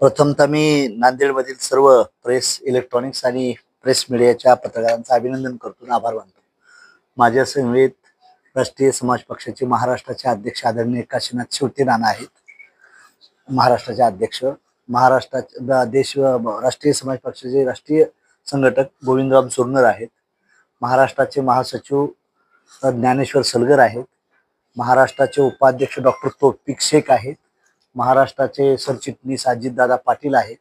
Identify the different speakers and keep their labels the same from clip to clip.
Speaker 1: प्रथमतः मी नांदेडमधील सर्व press electronics आणि प्रेस मीडियाच्या पत्रकारांचं अभिनंदन करतो आभार मानतो. माझ्या समवेत राष्ट्रीय समाज पक्षाचे महाराष्ट्राचे अध्यक्ष आदरणीय काशीनाथ शेवटी नाना आहेत. महाराष्ट्राचे अध्यक्ष महाराष्ट्राचे देश राष्ट्रीय समाज पक्षाचे राष्ट्रीय संघटक गोविंदराम सुरनर आहेत. महाराष्ट्राचे महासचिव ज्ञानेश्वर सलगर आहेत. महाराष्ट्राचे उपाध्यक्ष डॉक्टर तौफिक शेख आहेत. महाराष्ट्राचे सरचिटणीस अजितदादा पाटील आहेत.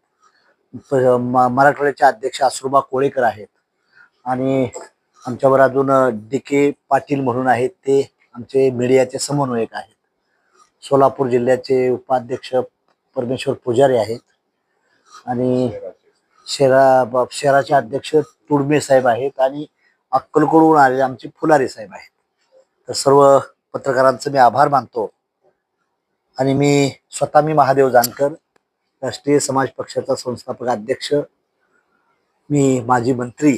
Speaker 1: म- मराठवाड्याचे अध्यक्ष अश्रुबा कोळेकर आहेत. आणि आमच्यावर अजून डी के पाटील म्हणून आहेत ते आमचे मीडियाचे समन्वयक आहेत. सोलापूर जिल्ह्याचे उपाध्यक्ष परमेश्वर पुजारी आहेत. आणि शेरा शहराचे अध्यक्ष तुडमे साहेब आहेत आणि अक्कलकोडहून आलेले आमचे फुलारे साहेब आहेत. तर सर्व पत्रकारांचं मी आभार मानतो. आणि मी स्वतः मी महादेव जानकर राष्ट्रीय समाज पक्षाचा संस्थापक अध्यक्ष मी माजी मंत्री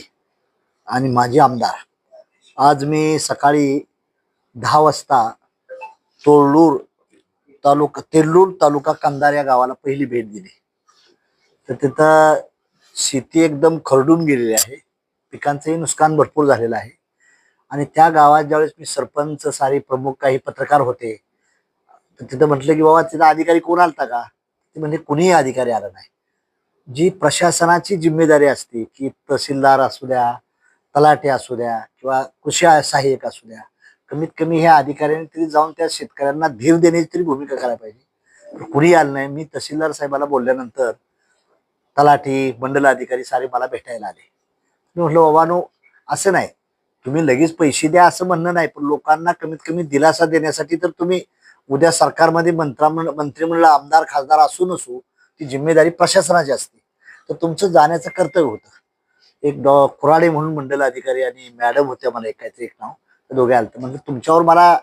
Speaker 1: आणि माजी आमदार. आज मी सकाळी दहा वाजता तोरलूर तालुका तेरलूर तालुका कंदार या गावाला पहिली भेट दिली. तर तिथं शेती एकदम खरडून गेलेली आहे. पिकांचंही नुकसान भरपूर झालेलं आहे. आणि त्या गावात ज्यावेळेस मी सरपंच सारे प्रमुख काही पत्रकार होते तर तिथं म्हटलं की बाबा तिथं अधिकारी कोण आलता का? ते म्हणजे कुणीही अधिकारी आला नाही. जी प्रशासनाची जिम्मेदारी असते की तहसीलदार असू द्या तलाटे असू द्या किंवा कृषी सहाय्यक असू द्या कमीत कमी ह्या अधिकाऱ्यांनी तरी जाऊन त्या शेतकऱ्यांना धीर देण्याची तरी भूमिका करायला पाहिजे. कुणी आलं नाही. मी तहसीलदार साहेबाला बोलल्यानंतर तलाठी मंडल अधिकारी सारे मला भेटायला आले. मी म्हटलं बाबानो असं नाही. तुम्ही लगेच पैसे द्या असं म्हणणं नाही पण लोकांना कमीत कमी दिलासा देण्यासाठी तर तुम्ही उद्या सरकारमध्ये मंत्रामंडळ मंत्रिमंडळ आमदार खासदार असू नसू ती जिम्मेदारी प्रशासनाची असते. तर तुमचं जाण्याचं कर्तव्य होतं. एक डॉ. खुराडे म्हणून मंडल अधिकारी आणि मॅडम होत्या मला ऐकायचं एक नाव. ते दोघे आलं म्हणजे तुमच्यावर मला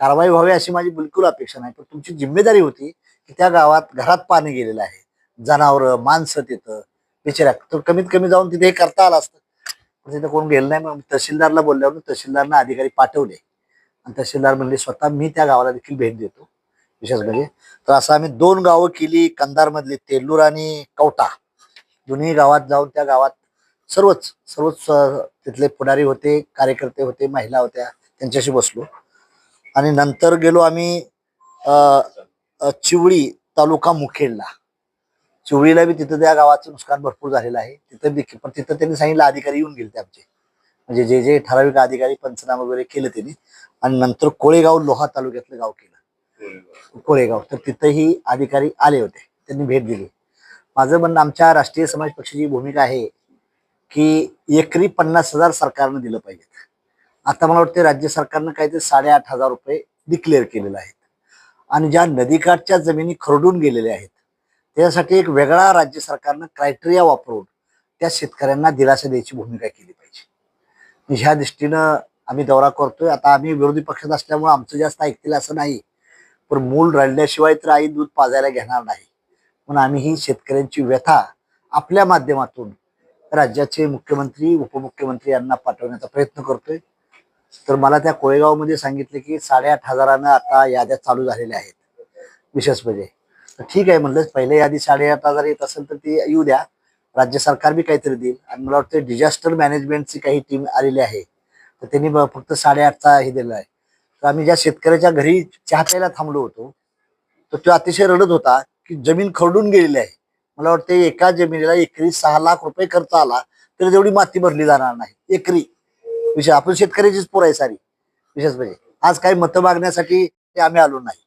Speaker 1: कारवाई व्हावी अशी माझी बिलकुल अपेक्षा नाही. पण तुमची जिम्मेदारी होती की त्या गावात घरात पाणी गेलेलं आहे. जनावरं माणसं तिथं बिचाऱ्या. तर कमीत कमी जाऊन तिथे हे करता आलं असतं. पण तिथं कोण गेलं नाही. मग तहसीलदारला बोलल्यावर तहसीलदारनं अधिकारी पाठवले. आणि तहसीलदार म्हणले स्वतः मी त्या गावाला देखील भेट देतो विशेष म्हणजे तर असं आम्ही दोन गावं केली कंधारमधली तेलूर आणि कवटा. दोन्ही गावात जाऊन त्या गावात सर्वच सर्वच तिथले पुढारी होते कार्यकर्ते होते महिला होत्या त्यांच्याशी बसलो. आणि नंतर गेलो आम्ही चिवळी तालुका मुखेडला. चिवळीला बी तिथं त्या गावाचं नुकसान भरपूर झालेलं आहे. तिथं देखील पण तिथं त्यांनी सांगितलं अधिकारी येऊन गेले आमचे. म्हणजे जे जे ठराविक अधिकारी पंचनामा वगैरे केलं त्यांनी आणि नंतर कोळेगाव लोहा तालुक्यातलं गाव केलं. कोळेगाव. तर तिथंही अधिकारी आले होते. त्यांनी भेट दिली. माझं म्हणणं आमच्या राष्ट्रीय समाज पक्षाची भूमिका आहे की एकरी पन्नास हजार सरकारनं दिलं पाहिजे आता मला वाटतं राज्य सरकारनं काहीतरी साडेआठ हजार रुपये डिक्लेअर केलेले आहेत. आणि ज्या नदीकाठच्या जमिनी खरडून गेलेल्या आहेत त्यासाठी एक वेगळा राज्य सरकारनं क्रायटेरिया वापरून त्या शेतकऱ्यांना दिलासा द्यायची भूमिका केली पाहिजे. ह्या दृष्टीनं आम्ही दौरा करतोय. आता आम्ही विरोधी पक्षात असल्यामुळे आमचं जास्त ऐकतील असं नाही. पण मूल रडल्याशिवाय तर आई दूध पाजायला घेणार नाही. म्हणून आम्ही ही शेतकऱ्यांची व्यथा आपल्या माध्यमातून राज्याचे मुख्यमंत्री उपमुख्यमंत्री यांना पाठवण्याचा प्रयत्न करतोय. तर मला त्या कोळेगावमध्ये सांगितले की साडेआठ हजारानं आता याद्या चालू झालेल्या आहेत. विशेष म्हणजे. ठीक आहे म्हणलं पहिले यादी साडेआठ हजार येत असेल तर ती येऊ द्या. राज्य सरकार बी काहीतरी देईल. आणि मला वाटतं डिझास्टर मॅनेजमेंटची काही टीम आलेली आहे. तर त्यांनी फक्त साडेआठचा हे दिला आहे. तर आम्ही ज्या शेतकऱ्याच्या घरी चहा प्यायला थांबलो होतो तर तो अतिशय रडत होता की जमीन खरडून गेलेली आहे. मला वाटते एका जमिनीला एकरी सहा लाख रुपये खर्च आला तरी तेवढी माती भरली जाणार नाही. एकरी. विषय आपण शेतकऱ्याचीच पोर आहे सारी. विशेष म्हणजे आज काही मतं मागण्यासाठी ते आम्ही आलो नाही.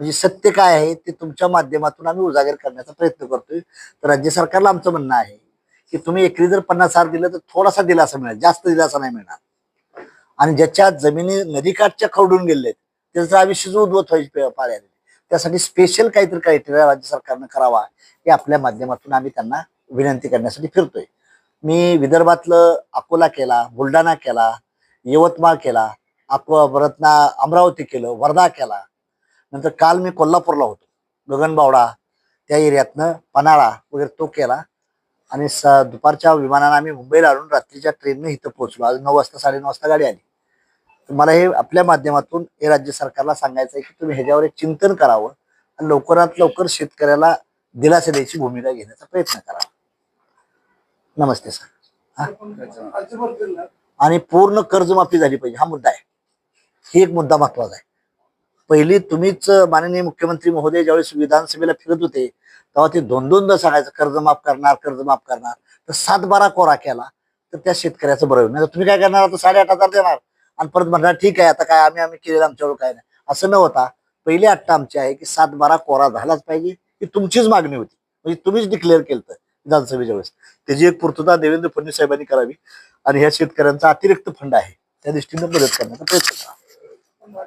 Speaker 1: म्हणजे सत्य काय आहे ते तुमच्या माध्यमातून आम्ही उजागर करण्याचा प्रयत्न करतोय. तर राज्य सरकारला आमचं म्हणणं आहे की तुम्ही एकरी जर पन्नास हजार दिलं तर थोडासा दिलासा मिळेल जास्त दिलासा नाही मिळणार. आणि ज्याच्या जमिनी नदीकाठच्या खरडून गेलेत त्याचं आयुष्य जो उद्वत व्हायची पार त्यासाठी स्पेशल काहीतरी क्रायटेरिया राज्य सरकारनं करावा हे आपल्या माध्यमातून आम्ही त्यांना विनंती करण्यासाठी फिरतोय. मी विदर्भातलं अकोला केला बुलढाणा केला यवतमाळ केला अको रत्ना अमरावती केलं वर्धा केला नंतर काल मी कोल्हापूरला होतो. गगनबावडा त्या एरियातनं पन्हाळा वगैरे तो केला. आणि स दुपारच्या विमानानं आम्ही मुंबईला आणून रात्रीच्या ट्रेनने इथं पोहोचलो. आज नऊ वाजता साडे नऊ वाजता गाडी आली. तर मला हे आपल्या माध्यमातून हे राज्य सरकारला सांगायचं आहे की तुम्ही ह्याच्यावर एक चिंतन करावं आणि लवकरात लवकर शेतकऱ्याला दिलासा द्यायची भूमिका घेण्याचा प्रयत्न करा. नमस्ते सर. आणि पूर्ण कर्जमाफी झाली पाहिजे. हा मुद्दा आहे. ही एक मुद्दा महत्त्वाचा आहे. पहिली तुम्हीच माननीय मुख्यमंत्री महोदय ज्यावेळेस विधानसभेला फिरत होते तेव्हा ते दोन दोनदा सांगायचं कर्ज माफ करणार कर्ज माफ करणार. तर सात बारा कोरा केला तर त्या शेतकऱ्याचं बरं होईल. नाही तुम्ही काय करणार? आता साडेआठ हजार देणार. आणि परत म्हणणार ठीक आहे आता काय आम्ही आम्ही केलेलं आमच्यावर काय नाही. असं न होता पहिली अट्टा आमची आहे की सात बारा कोरा झालाच पाहिजे ही तुमचीच मागणी होती. म्हणजे तुम्हीच डिक्लेअर केलं विधानसभेच्या वेळेस. त्याची एक पूर्तता देवेंद्र फडणवीस साहेबांनी करावी. आणि ह्या शेतकऱ्यांचा अतिरिक्त फंड आहे. त्या दृष्टीने मदत करण्याचा प्रयत्न करा.